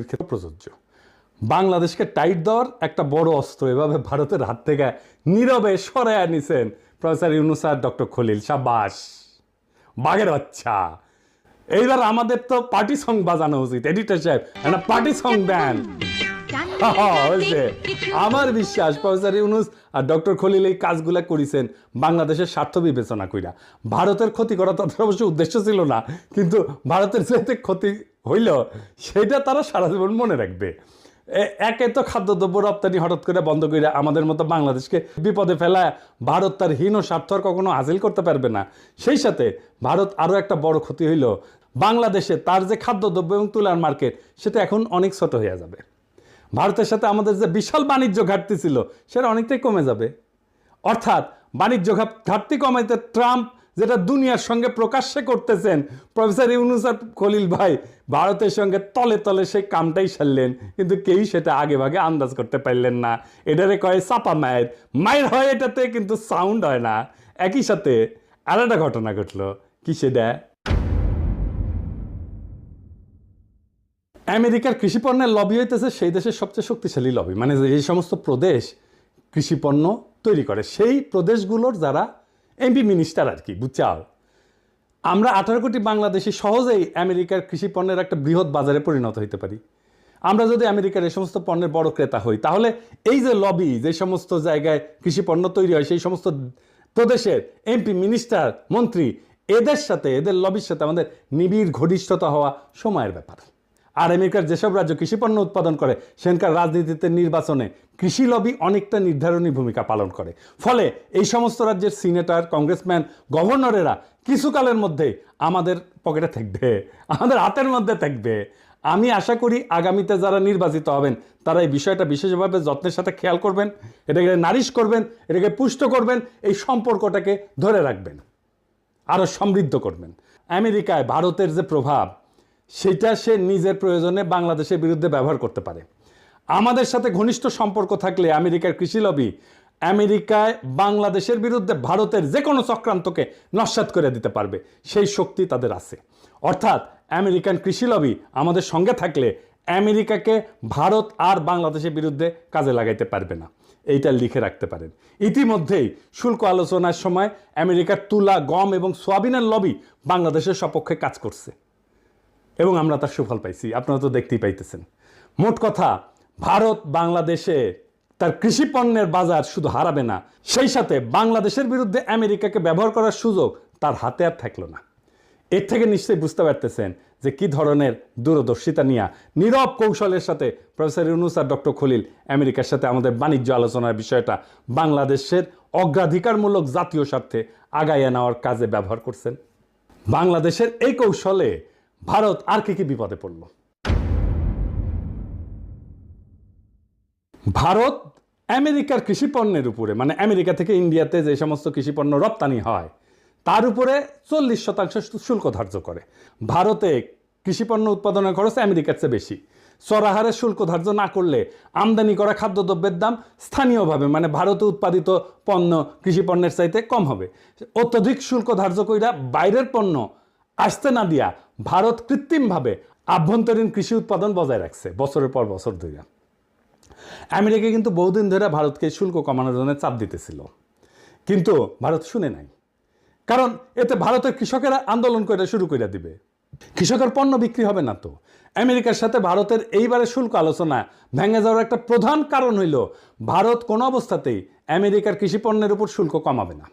রপ্তানির ক্ষেত্রে প্রযোজ্য। বাংলাদেশকে টাইট দেওয়ার একটা বড় অস্ত্র এভাবে ভারতের হাত থেকে নীরবে সরাইয়া নিছেন প্রফেসর ইউনুস আর ডক্টর খলিল সাবাস বাঘের বাচ্চা। এইবার আমাদের তো পার্টি সং বাজানো উচিত এডিটর সাহেব একটা পার্টি সং দেন। আমার বিশ্বাস প্রফেসর ইউনুস আর ডক্টর খলিল এই কাজগুলা করেছেন বাংলাদেশের স্বার্থ বিবেচনা কইরা। ভারতের ক্ষতি করা তাদের অবশ্য উদ্দেশ্য ছিল না কিন্তু ভারতের যেতে ক্ষতি হইল? সেটা তারা সারা জীবন মনে রাখবে। একে তো খাদ্যদ্রব্য রপ্তানি হঠাৎ করে বন্ধ করে আমাদের মতো বাংলাদেশকে বিপদে ফেলা ভারত তার হীন স্বার্থ কখনো হাসিল করতে পারবে না। সেই সাথে ভারত আরও একটা বড় ক্ষতি হইল। বাংলাদেশে তার যে খাদ্যদ্রব্য এবং তুলার মার্কেট, সেটা এখন অনেক ছোট হয়ে যাবে। ভারতের সাথে আমাদের যে বিশাল বাণিজ্য ঘাটতি ছিল, সেটা অনেকটাই কমে যাবে। অর্থাৎ বাণিজ্য ঘাট- ঘাটতি কমাইতে ট্রাম্প যেটা দুনিয়ার সঙ্গে প্রকাশ্যে করতেছেন। প্রফেসর ইউনুস আর খলিল ভাই ভারতের সঙ্গে তলে তলে সেই কামটাই সারলেন, কিন্তু কেউই সেটা আগে ভাগে আন্দাজ করতে পারলেন না। এটারে কয় চাপা মায়ের। মায়ের হয় এটাতে কিন্তু সাউন্ড হয় না। একই সাথে আর একটা ঘটনা ঘটলো। কি সেটা? আমেরিকার কৃষিপণ্যের লবি হইতেছে সেই দেশের সবচেয়ে শক্তিশালী লবি মানে যে এই সমস্ত প্রদেশ কৃষিপণ্য তৈরি করে, সেই প্রদেশগুলোর যারা এমপি মিনিস্টার আর কি বুঝছাও আমরা আঠারো কোটি বাংলাদেশি সহজেই আমেরিকার কৃষিপণ্যের একটা বৃহৎ বাজারে পরিণত হইতে পারি। আমরা যদি আমেরিকার এই সমস্ত পণ্যের বড় ক্রেতা হই, তাহলে এই যে লবি যে সমস্ত জায়গায় কৃষি পণ্য তৈরি হয়, সেই সমস্ত প্রদেশের এমপি মিনিস্টার মন্ত্রী, এদের সাথে, এদের লবির সাথে আমাদের নিবিড় ঘনিষ্ঠতা হওয়া সময়ের ব্যাপার। আর আমেরিকার যেসব রাজ্য কৃষিপণ্য উৎপাদন করে, সেখানকার রাজনীতিতে নির্বাচনে কৃষি লবি অনেকটা নির্ধারণী ভূমিকা পালন করে। ফলে এই সমস্ত রাজ্যের সিনেটর, কংগ্রেসম্যান, গভর্নরেরা কিছুকালের মধ্যেই আমাদের পকেটে থাকবে, আমাদের হাতের মধ্যে থাকবে। আমি আশা করি আগামীতে যারা নির্বাচিত হবেন, তারা এই বিষয়টা বিশেষভাবে যত্নের সাথে খেয়াল করবেন, এটাকে নারিশ করবেন, এটাকে পুষ্ট করবেন, এই সম্পর্কটাকে ধরে রাখবেন আরও সমৃদ্ধ করবেন। আমেরিকায় ভারতের যে প্রভাব সেটা সে নিজের প্রয়োজনে বাংলাদেশের বিরুদ্ধে ব্যবহার করতে পারে। আমাদের সাথে ঘনিষ্ঠ সম্পর্ক থাকলে আমেরিকার কৃষি লবি আমেরিকায় বাংলাদেশের বিরুদ্ধে ভারতের যে কোনো চক্রান্তকে নস্বাত করে দিতে পারবে, সেই শক্তি তাদের আছে। অর্থাৎ আমেরিকান কৃষি লবি আমাদের সঙ্গে থাকলে আমেরিকাকে ভারত আর বাংলাদেশের বিরুদ্ধে কাজে লাগাইতে পারবে না। এইটা লিখে রাখতে পারেন। ইতিমধ্যেই শুল্ক আলোচনার সময় আমেরিকার তুলা, গম এবং সোয়াবিনের লবি বাংলাদেশের সপক্ষে কাজ করছে। এবং আমরা তার সুফল পাইছি। আপনারা তো দেখতেই পাইতেছেন। মোট কথা, ভারত বাংলাদেশে তার কৃষি পণ্যের বাজার শুধু হারাবে না, সেই সাথে বাংলাদেশের বিরুদ্ধে আমেরিকাকে ব্যবহার করার সুযোগ তার হাতে আর থাকল না। এর থেকে নিশ্চয়ই বুঝতে পারতেছেন যে কি ধরনের দূরদর্শিতা নিয়ে নীরব কৌশলের সাথে প্রফেসর ইউনুস আর ডক্টর খলিল আমেরিকার সাথে আমাদের বাণিজ্য আলোচনার বিষয়টা বাংলাদেশের অগ্রাধিকারমূলক জাতীয় স্বার্থে আগাইয়ে নেওয়ার কাজে ব্যবহার করছেন। বাংলাদেশের এই কৌশলে ভারত আর কি কি বিপদে পড়ল? ভারত আমেরিকার কৃষিপণ্যের উপরে মানে আমেরিকা থেকে ইন্ডিয়াতে যে সমস্ত কৃষিপণ্য রপ্তানি হয়, তার উপরে চল্লিশ শতাংশ শুল্ক ধার্য করে। ভারতে কৃষিপণ্য উৎপাদনের খরচ আমেরিকার চেয়ে বেশি। চড়াহারে শুল্ক ধার্য না করলে আমদানি করা খাদ্যদ্রব্যের দাম স্থানীয়ভাবে মানে ভারতে উৎপাদিত পণ্য কৃষিপণ্যের চাইতে কম হবে। অত্যধিক শুল্ক ধার্য কইরা বাইরের পণ্য আসতে না দিয়া ভারত কৃত্রিমভাবে আভ্যন্তরীণ কৃষি উৎপাদন বজায় রাখছে, বছরের পর বছর ধরে আমেরিকা কিন্তু বহুদিন ধরে ভারতকে শুল্ক কমানোর জন্য চাপ দিতেছিল। কিন্তু ভারত শুনে নাই। কারণ এতে ভারতের কৃষকেরা আন্দোলন করে শুরু করে দিবে। কৃষকের পণ্য বিক্রি হবে না তো। আমেরিকার সাথে ভারতের এইবারে শুল্ক আলোচনা ভেঙে যাওয়ার একটা প্রধান কারণ হইল, ভারত কোনো অবস্থাতেই আমেরিকার কৃষি পণ্যের উপর শুল্ক কমাবে না।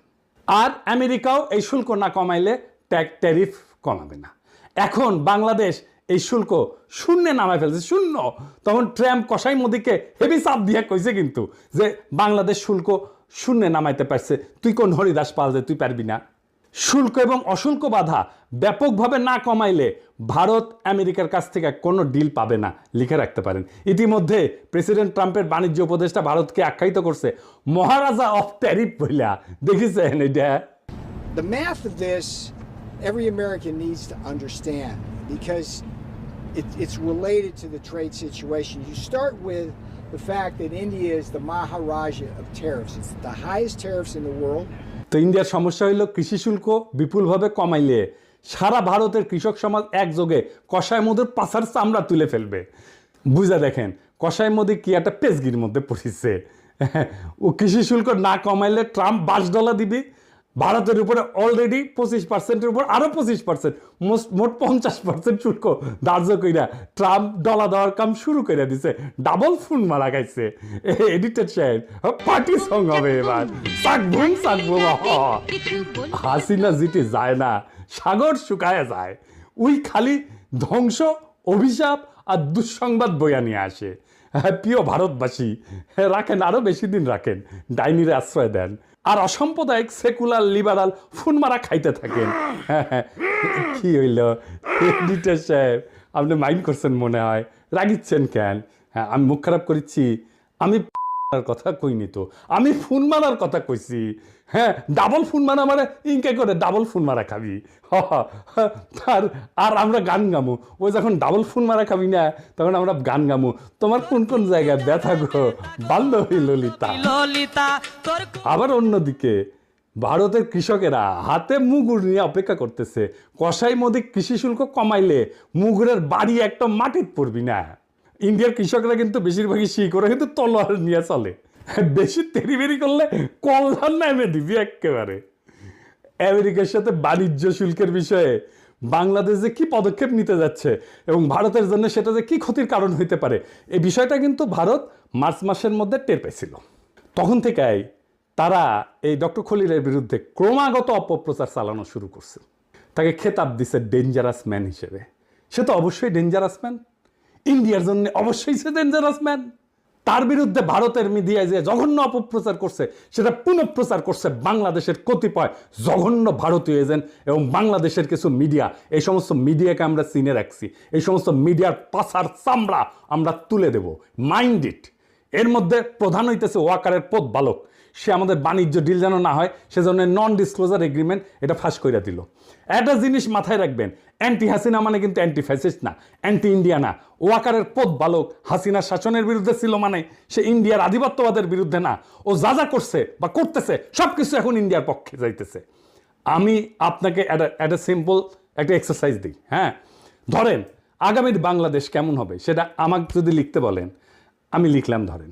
আর আমেরিকাও এই শুল্ক না কমাইলে ট্যাগ ট্যারিফ কমাবে না। এখন বাংলাদেশ এই শুল্ক শূন্যে নামায় ফেলছে শূন্য। তখন ট্রাম্প কসাই মোদিকে হেভি চাপ দিয়ে কইছে কিন্তু যে বাংলাদেশ শুল্ক শূন্যে নামাইতে পারছে। তুই কোন হরিদাস পাল যে তুই পারবি না। শুল্ক এবং অশুল্ক বাধা ব্যাপকভাবে না কমাইলে ভারত আমেরিকার কাছ থেকে কোনো ডিল পাবে না লিখে রাখতে পারেন। ইতিমধ্যে প্রেসিডেন্ট ট্রাম্পের বাণিজ্য উপদেষ্টা ভারতকে আখ্যায়িত করছে মহারাজা অফ ট্যারিফ বইলা। দেখিছেন এটা The math of this, every American needs to understand because it, it's related to the trade situation. You start with the fact that India is the Maharaja of tariffs. It's the highest tariffs in the world. তো ইন্ডিয়ার সমস্যা হইল কৃষি শুল্ক বিপুলভাবে কমাইলে সারা ভারতের কৃষক সমাজ একযোগে কষায় মধুর পাশার চামড়া তুলে ফেলবে বুঝা দেখেন কষাই মোদি কি একটা পেজগির মধ্যে পড়িছে ও কৃষি শুল্ক না কমাইলে ট্রাম্প বাস ডলার দিবি ভারতের উপরে অলরেডি পঁচিশ পার্সেন্টের উপর আরও পঁচিশ পার্সেন্ট মোট পঞ্চাশ পার্সেন্ট শুল্ক ধার্য কইরা ট্রাম্প ডলা দেওয়ার কাম শুরু করে দিছে। ডাবল ফোন মারা গাইছে। এডিটেড সাহেব পার্টি সং হবে এবার। সাকবুম সাকবুম হাসিনা জিতে যায় না সাগর শুকায় যায়। ওই খালি ধ্বংস অভিশাপ আর দুঃসংবাদ বইয়া নিয়ে আসে। হ্যাঁ প্রিয় ভারতবাসী হ্যাঁ, রাখেন আরও বেশি দিন রাখেন। ডাইনিরে আশ্রয় দেন। আর অসাম্প্রদায়িক সেকুলার লিবারাল ফুনমারা খাইতে থাকেন। হ্যাঁ, হ্যাঁ। কি হইল? এডিটর সাহেব আপনি মাইন্ড করছেন মনে হয়। রাগিচ্ছেন কেন? হ্যাঁ আমি মুখ খারাপ করেছি আমি কথা কইনি তো। আমি ফোন মারার কথা কইছি। হ্যাঁ ডাবল ফোন মারা মানে ইনকে করে ডাবল ফোন মারা খাবি। আর আর আমরা গান গামু। ওই যখন ডাবল ফোন মারা খাবি না তখন আমরা গান গামু। তোমার কোন কোন জায়গায় ব্যথা গো? বাল্যহী ললিতা। ললিতা আবার অন্যদিকে ভারতের কৃষকেরা হাতে মুগুর নিয়ে অপেক্ষা করতেছে। কসাই মোদি কৃষি শুল্ক কমাইলে মুগুরের বাড়ি একটা মাটিত পড়বি না। ইন্ডিয়ার কৃষকরা কিন্তু বেশিরভাগই শি করে কিন্তু তলোয়ার নিয়ে চলে। বেশি তেরিবেরি করলে কল্যাণ নামে দিবি একেবারে আমেরিকার সাথে বাণিজ্য শুল্কের বিষয়ে বাংলাদেশ যে কি পদক্ষেপ নিতে যাচ্ছে এবং ভারতের জন্য সেটা যে কি ক্ষতির কারণ হইতে পারে, এই বিষয়টা কিন্তু ভারত মার্চ মাসের মধ্যে টের পেয়েছিল তখন থেকেই তারা এই ডক্টর খলিলের বিরুদ্ধে ক্রমাগত অপপ্রচার চালানো শুরু করছে। তাকে খেতাব দিছে ডেঞ্জারাস ম্যান হিসেবে। সে তো অবশ্যই ডেঞ্জারাস ম্যান ইন্ডিয়ার জন্য অবশ্যই সে ডেঞ্জারাস ম্যান তার বিরুদ্ধে ভারতের মিডিয়ায় যে জঘন্য অপপ্রচার করছে, সেটা পুনঃপ্রচার করছে বাংলাদেশের কতিপয় জঘন্য ভারতীয় এজেন্ট এবং বাংলাদেশের কিছু মিডিয়া। এই সমস্ত মিডিয়াকে আমরা চিনে রাখছি। এই সমস্ত মিডিয়ার পাশার চামড়া আমরা তুলে দেব। Mind it. এর মধ্যে প্রধান হইতেছে ওয়াকারের পথ বালক। সে আমাদের বাণিজ্য ডিল যেন না হয়, সেজন্য নন ডিসক্লোজার এগ্রিমেন্ট এটা ফাঁস করে দিল। একটা জিনিস মাথায় রাখবেন অ্যান্টি হাসিনা মানে কিন্তু অ্যান্টি ফ্যাসিস্ট না অ্যান্টি ইন্ডিয়া না। ওয়াকারের পথ বালক হাসিনার শাসনের বিরুদ্ধে ছিল মানে সে ইন্ডিয়ার আধিপত্যবাদের বিরুদ্ধে না। ও যা যা করছে বা করতেছে সব কিছু এখন ইন্ডিয়ার পক্ষে যাইতেছে। আমি আপনাকে একটা সিম্পল একটা এক্সারসাইজ দিই হ্যাঁ? ধরেন, আগামীর বাংলাদেশ কেমন হবে? সেটা আমাকে যদি লিখতে বলেন, আমি লিখলাম ধরেন।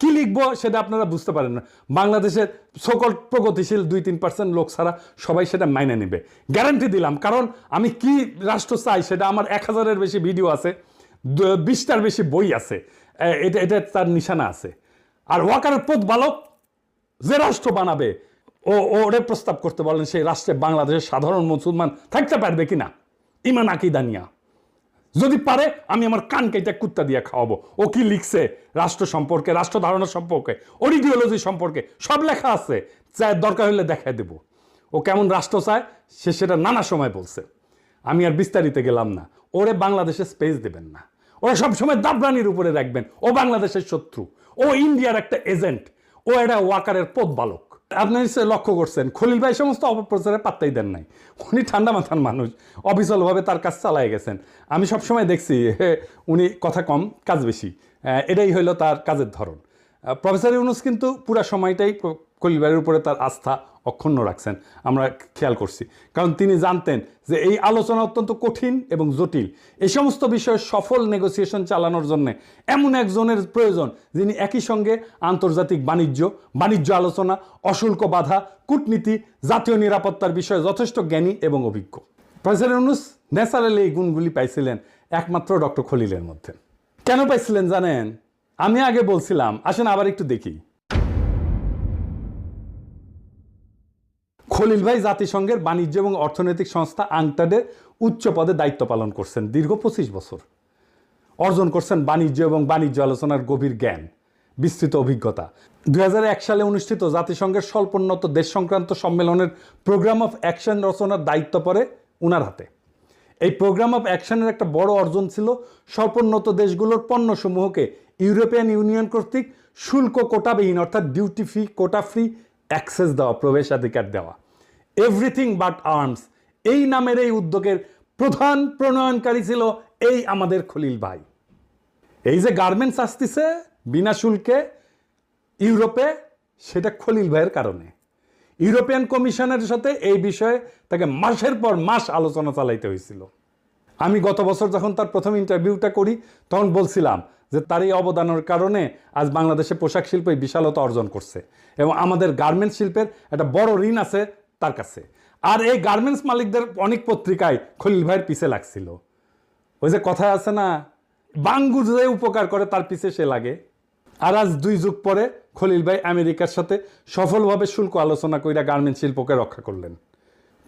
কি লিখব সেটা আপনারা বুঝতে পারেন না। বাংলাদেশের সকল প্রগতিশীল দুই তিন পার্সেন্ট লোক ছাড়া সবাই সেটা মাইনে নেবে। গ্যারান্টি দিলাম, কারণ আমি কি রাষ্ট্র চাই সেটা আমার এক হাজারের বেশি ভিডিও আছে বিশটার বেশি বই আছে এটা এটা তার নিশানা আছে। আর ওয়াকারের পথ বালক যে রাষ্ট্র বানাবে ও ওরে প্রস্তাব করতে বলেন, সেই রাষ্ট্রে বাংলাদেশের সাধারণ মুসলমান থাকতে পারবে কিনা? ইমান আকিদা নিয়া। যদি পারে, আমি আমার কান কেটে কুত্তা দিয়ে খাওয়াবো। ও কি লিখছে? রাষ্ট্র সম্পর্কে, রাষ্ট্র ধারণা সম্পর্কে ওর ইডিওলজি সম্পর্কে, সব লেখা আছে। চায় দরকার হলে দেখায় দেব। ও কেমন রাষ্ট্র চায়? সে সেটা নানা সময় বলছে। আমি আর বিস্তারিত গেলাম না। ওরে বাংলাদেশে স্পেস দেবেন না। ওরা সবসময় দাবরানির উপরে রাখবেন। ও বাংলাদেশের শত্রু। ও ইন্ডিয়ার একটা এজেন্ট ও একটা ওয়াকারের পথ বালক। আপনি নিশ্চয়ই লক্ষ্য করছেন। খলিল ভাই সমস্ত অপপ্রচারে পাত্তাই দেন নাই। উনি ঠান্ডা মাথার মানুষ। অবিচলভাবে তার কাজ চালায় গেছেন। আমি সবসময় দেখছি উনি কথা কম, কাজ বেশি। এটাই হইল তার কাজের ধরন। প্রফেসর ইউনুস কিন্তু পুরা সময়টাই খলিল ভাইয়ের উপরে তার আস্থা অক্ষুণ্ণ রাখছেন। আমরা খেয়াল করছি। কারণ তিনি জানতেন যে এই আলোচনা অত্যন্ত কঠিন এবং জটিল। এই সমস্ত বিষয়ে সফল নেগোসিয়েশন চালানোর জন্য এমন একজনের প্রয়োজন যিনি একই সঙ্গে আন্তর্জাতিক বাণিজ্য বাণিজ্য আলোচনা, অশুল্ক বাধা, কূটনীতি, জাতীয় নিরাপত্তার বিষয়ে যথেষ্ট জ্ঞানী এবং অভিজ্ঞ। ইউনুস, ন্যাচারালি এই গুণগুলি পাইছিলেন একমাত্র ডক্টর খলিলের মধ্যে। কেন পাইছিলেন জানেন? আমি আগে বলছিলাম। আসেন আবার একটু দেখি। খলিল ভাই জাতিসংঘের বাণিজ্য এবং অর্থনৈতিক সংস্থা আংটাডের উচ্চ পদে দায়িত্ব পালন করছেন দীর্ঘ পঁচিশ বছর। অর্জন করছেন বাণিজ্য এবং বাণিজ্য আলোচনার গভীর জ্ঞান, বিস্তৃত অভিজ্ঞতা। দু হাজার এক সালে অনুষ্ঠিত জাতিসংঘের স্বল্পোন্নত দেশ সংক্রান্ত সম্মেলনের প্রোগ্রাম অফ অ্যাকশন রচনার দায়িত্ব পড়ে উনার হাতে। এই প্রোগ্রাম অফ অ্যাকশনের একটা বড় অর্জন ছিল স্বল্পোন্নত দেশগুলোর পণ্যসমূহকে ইউরোপিয়ান ইউনিয়ন কর্তৃক শুল্ক কোটাবিহীন অর্থাৎ duty free quota free access দেওয়া, প্রবেশাধিকার দেওয়া। এভরিথিং বাট আর্মস এই নামের এই উদ্যোগের প্রধান প্রণয়নকারী ছিল এই আমাদের খলিল ভাই। এই যে গার্মেন্টস আসতেছে বিনা শুল্কে ইউরোপে, সেটা খলিল ভাইয়ের কারণে। ইউরোপিয়ান কমিশনের সাথে এই বিষয়ে তাকে মাসের পর মাস আলোচনা চালাইতে হয়েছিল। আমি গত বছর যখন তার প্রথম ইন্টারভিউটা করি, তখন বলছিলাম যে তার এই অবদানের কারণে আজ বাংলাদেশে পোশাক শিল্প বিশালতা অর্জন করছে। এবং আমাদের গার্মেন্টস শিল্পের একটা বড় ঋণ আছে তার কাছে। আর এই গার্মেন্টস মালিকদের অনেক পত্রিকায় খলিল ভাইয়ের পিছে লাগছিল। ওই যে কথায় আছে না, বাঙ্গু যে উপকার করে তার পিছে সে লাগে। আর আজ দুই যুগ পরে খলিল ভাই আমেরিকার সাথে সফলভাবে শুল্ক আলোচনা কইরা গার্মেন্ট শিল্পকে রক্ষা করলেন।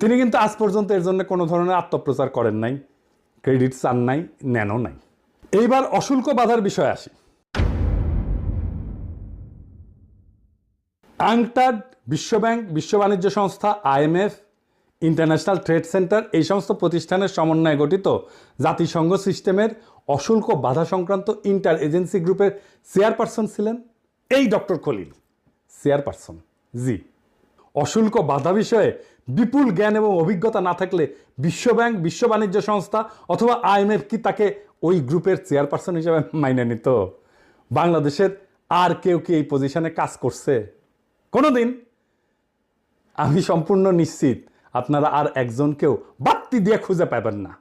তিনি কিন্তু আজ পর্যন্ত এর জন্য কোনো ধরনের আত্মপ্রচার করেন নাই ক্রেডিট চান নাই, নেনও নাই। এইবার অশুল্ক বাধার বিষয়ে আসি। আংটাড বিশ্বব্যাংক বিশ্ব বাণিজ্য সংস্থা আইএমএফ ইন্টারন্যাশনাল ট্রেড সেন্টার এই সমস্ত প্রতিষ্ঠানের সমন্বয়ে গঠিত জাতিসংঘ সিস্টেমের অশুল্ক বাধা সংক্রান্ত ইন্টার এজেন্সি গ্রুপের চেয়ারপারসন ছিলেন এই ডক্টর খলিল। চেয়ারপারসন জি। অশুল্ক বাধা বিষয়ে বিপুল জ্ঞান এবং অভিজ্ঞতা না থাকলে বিশ্বব্যাংক বিশ্ব বাণিজ্য সংস্থা অথবা আইএমএফ কি তাকে ওই গ্রুপের চেয়ারপারসন হিসেবে মাইনে নিত? বাংলাদেশের আর কেউ কি এই পজিশনে কাজ করছে? কোনোদিন আমি সম্পূর্ণ নিশ্চিত আপনারা আর একজনকেও বাত্তি দিয়ে খুঁজে পাবেন না।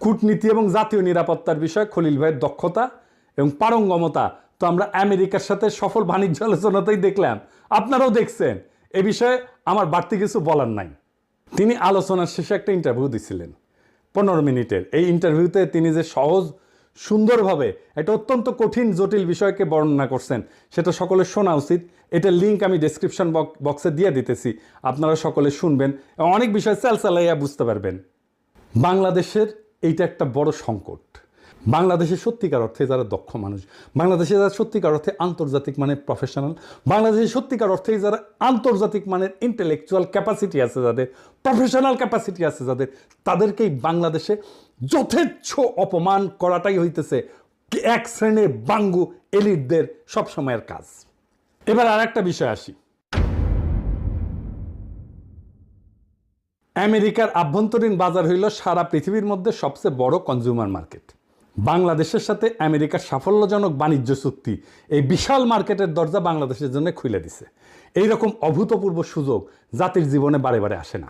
কূটনীতি এবং জাতীয় নিরাপত্তার বিষয়ে খলিল ভাইয়ের দক্ষতা এবং পারঙ্গমতা তো আমরা আমেরিকার সাথে সফল বাণিজ্য আলোচনাতেই দেখলাম। আপনারাও দেখছেন। এ বিষয়ে আমার বাড়তি কিছু বলার নাই। তিনি আলোচনার শেষে একটা ইন্টারভিউ দিছিলেন। পনেরো মিনিটের। এই ইন্টারভিউতে তিনি যে সহজ, সুন্দরভাবে একটা অত্যন্ত কঠিন, জটিল বিষয়কে বর্ণনা করছেন, সেটা সকলের শোনা উচিত। এটার লিঙ্ক আমি ডেসক্রিপশন বক্সে দিয়ে দিতেছি। আপনারা সকলে শুনবেন। এবং অনেক বিষয় চালচালাইয়া বুঝতে পারবেন। বাংলাদেশের এইটা একটা বড় সংকট। বাংলাদেশের সত্যিকার অর্থে যারা দক্ষ মানুষ, বাংলাদেশে যারা সত্যিকার অর্থে আন্তর্জাতিক মানের প্রফেশনাল বাংলাদেশের সত্যিকার অর্থে যারা আন্তর্জাতিক মানের ইন্টেলেকচুয়াল ক্যাপাসিটি আছে যাদের প্রফেশনাল ক্যাপাসিটি আছে যাদের, তাদেরকেই বাংলাদেশে যথেচ্ছ অপমান করাটাই হইতেছে এক শ্রেণির বাঙ্গু এলিটদের সবসময়ের কাজ। এবার আর একটা বিষয় আসি। আমেরিকার আভ্যন্তরীণ বাজার হইল সারা পৃথিবীর মধ্যে সবচেয়ে বড় কনজিউমার মার্কেট বাংলাদেশের সাথে আমেরিকার সাফল্যজনক বাণিজ্য চুক্তি এই বিশাল মার্কেটের দরজা বাংলাদেশের জন্য খুলে দিছে। এইরকম অভূতপূর্ব সুযোগ জাতির জীবনে বারে বারে আসে না।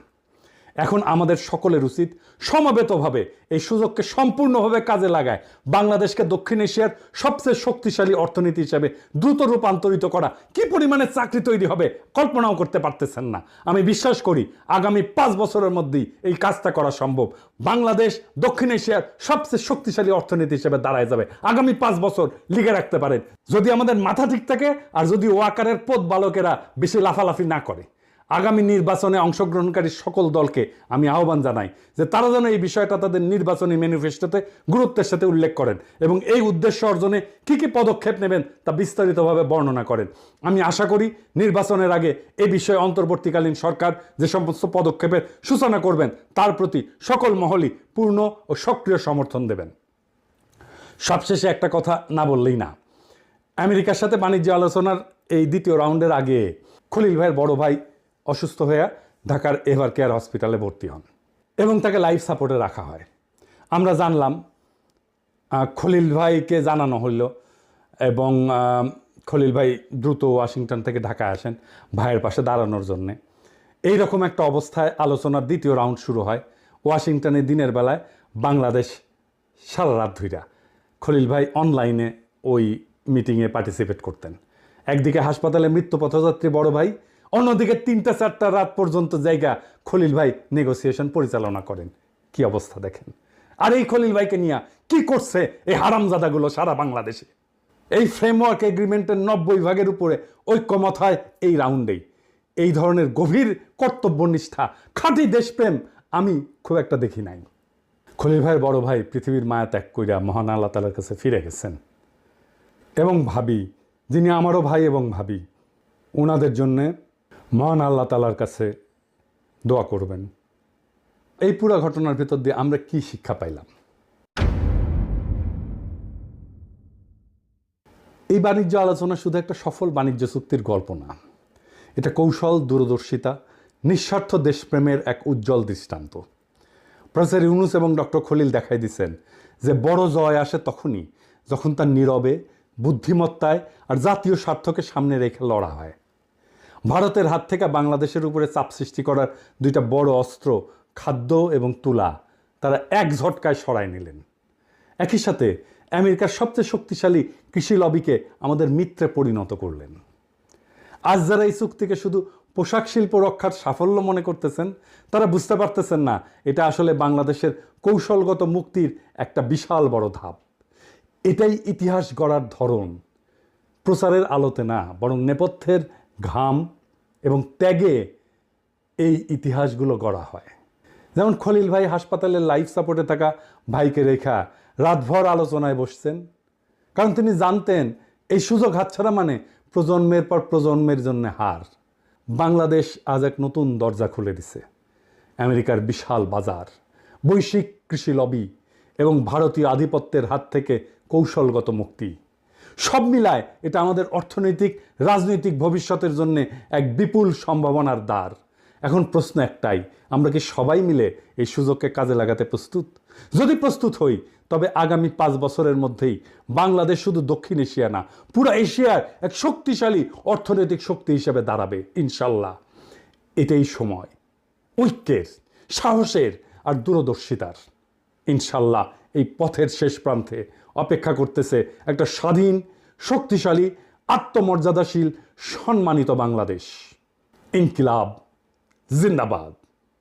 এখন আমাদের সকলের উচিত সমবেতভাবে এই সুযোগকে সম্পূর্ণভাবে কাজে লাগায়। বাংলাদেশকে দক্ষিণ এশিয়ার সবচেয়ে শক্তিশালী অর্থনীতি হিসেবে দ্রুত রূপান্তরিত করা। কি পরিমাণে চাকরি তৈরি হবে কল্পনাও করতে পারতেছেন না। আমি বিশ্বাস করি আগামী পাঁচ বছরের মধ্যেই এই কাজটা করা সম্ভব। বাংলাদেশ দক্ষিণ এশিয়ার সবচেয়ে শক্তিশালী অর্থনীতি হিসেবে দাঁড়ায় যাবে। আগামী পাঁচ বছর লিখে রাখতে পারেন। যদি আমাদের মাথা ঠিক থাকে আর যদি ওয়াকারের পথ বালকেরা বেশি লাফালাফি না করে। আগামী নির্বাচনে অংশগ্রহণকারী সকল দলকে আমি আহ্বান জানাই যে তারা যেন এই বিষয়টা তাদের নির্বাচনী ম্যানিফেস্টোতে গুরুত্বের সাথে উল্লেখ করেন এবং এই উদ্দেশ্য অর্জনে কী কী পদক্ষেপ নেবেন তা বিস্তারিতভাবে বর্ণনা করেন। আমি আশা করি নির্বাচনের আগে এ বিষয়ে অন্তর্বর্তীকালীন সরকার যে সমস্ত পদক্ষেপের সূচনা করবেন, তার প্রতি সকল মহলই পূর্ণ ও সক্রিয় সমর্থন দেবেন। সবশেষে একটা কথা না বললেই না। আমেরিকার সাথে বাণিজ্য আলোচনার এই দ্বিতীয় রাউন্ডের আগে খলিল ভাইয়ের বড় ভাই অসুস্থ হয়ে ঢাকার এভার কেয়ার হসপিটালে ভর্তি হন এবং তাকে লাইফ সাপোর্টে রাখা হয়। আমরা জানলাম খলিল ভাইকে জানানো হলো এবং খলিল ভাই দ্রুত ওয়াশিংটন থেকে ঢাকায় আসেন ভাইয়ের পাশে দাঁড়ানোর জন্যে। এই রকম একটা অবস্থায় আলোচনার দ্বিতীয় রাউন্ড শুরু হয় ওয়াশিংটনে দিনের বেলায় বাংলাদেশ সারা রাত ধুইরা। খলিল ভাই অনলাইনে ওই মিটিংয়ে পার্টিসিপেট করতেন। একদিকে হাসপাতালে মৃত্যু পথযাত্রী বড় ভাই অন্যদিকে তিনটা, চারটা রাত পর্যন্ত জায়গা খলিল ভাই নেগোসিয়েশন পরিচালনা করেন। কি অবস্থা দেখেন? আর এই খলিল ভাইকে নিয়ে কি করছে এই হারামজাদাগুলো সারা বাংলাদেশে? এই ফ্রেমওয়ার্ক এগ্রিমেন্টের নব্বই ভাগের উপরে ঐক্যমত হয় এই রাউন্ডেই এই ধরনের গভীর কর্তব্যনিষ্ঠা, খাঁটি দেশপ্রেম আমি খুব একটা দেখি নাই। খলিল ভাইয়ের বড় ভাই পৃথিবীর মায়া ত্যাগ কইরা মহান আল্লাহ তালার কাছে ফিরে গেছেন। এবং ভাবি, যিনি আমারও ভাই এবং ভাবি ওনাদের জন্যে মহান আল্লাহ তালার কাছে দোয়া করবেন। এই পুরো ঘটনার ভেতর দিয়ে আমরা কি শিক্ষা পাইলাম? এই বাণিজ্য আলোচনা শুধু একটা সফল বাণিজ্য চুক্তির গল্প না, এটা কৌশল, দূরদর্শিতা, নিঃস্বার্থ দেশপ্রেমের এক উজ্জ্বল দৃষ্টান্ত। প্রফেসর ইউনুস এবং ডক্টর খলিল দেখাই দিচ্ছেন যে বড় জয় আসে তখনই যখন তার নীরবে, বুদ্ধিমত্তায় আর জাতীয় স্বার্থকে সামনে রেখে লড়া হয়। ভারতের হাত থেকে বাংলাদেশের উপরে চাপ সৃষ্টি করার দুইটা বড় অস্ত্র, খাদ্য এবং তুলা, তারা এক ঝটকায় সরায় নিলেন। একই সাথে আমেরিকার সবচেয়ে শক্তিশালী কৃষি লবিকে আমাদের মিত্রে পরিণত করলেন। আজ যারা এই চুক্তিকে শুধু পোশাক শিল্প রক্ষার সাফল্য মনে করতেছেন, তারা বুঝতে পারতেছেন না, এটা আসলে বাংলাদেশের কৌশলগত মুক্তির একটা বিশাল বড় ধাপ। এটাই ইতিহাস গড়ার ধরন। প্রচারের আলোতে না, বরং নেপথ্যের ঘাম এবং ত্যাগে এই ইতিহাসগুলো গড়া হয়। যেমন খলিল ভাই হাসপাতালের লাইফ সাপোর্টে থাকা ভাইকে রেখা রাতভর আলোচনায় বসছেন। কারণ তিনি জানতেন, এই সুযোগ হাতছাড়া মানে প্রজন্মের পর প্রজন্মের জন্য হার। বাংলাদেশ আজ এক নতুন দরজা খুলে দিছে। আমেরিকার বিশাল বাজার, বৈশ্বিক কৃষি লবি এবং ভারতীয় আধিপত্যের হাত থেকে কৌশলগত মুক্তি। সব মিলায় এটা আমাদের অর্থনৈতিক, রাজনৈতিক ভবিষ্যতের জন্য এক বিপুল সম্ভাবনার দ্বার। এখন প্রশ্ন একটাই, আমরা কি সবাই মিলে এই সুযোগকে কাজে লাগাতে প্রস্তুত? যদি প্রস্তুত হই, তবে আগামী পাঁচ বছরের মধ্যেই বাংলাদেশ শুধু দক্ষিণ এশিয়া না, পুরো এশিয়ার এক শক্তিশালী অর্থনৈতিক শক্তি হিসেবে দাঁড়াবে, ইনশাল্লাহ। এটাই সময়। ঐক্যের, সাহসের আর দূরদর্শিতার। ইনশাল্লাহ এই পথের শেষ প্রান্তে অপেক্ষা করতেছে একটা স্বাধীন শক্তিশালী আত্মমর্যাদাশীল সম্মানিত বাংলাদেশ। ইনকিলাব জিন্দাবাদ।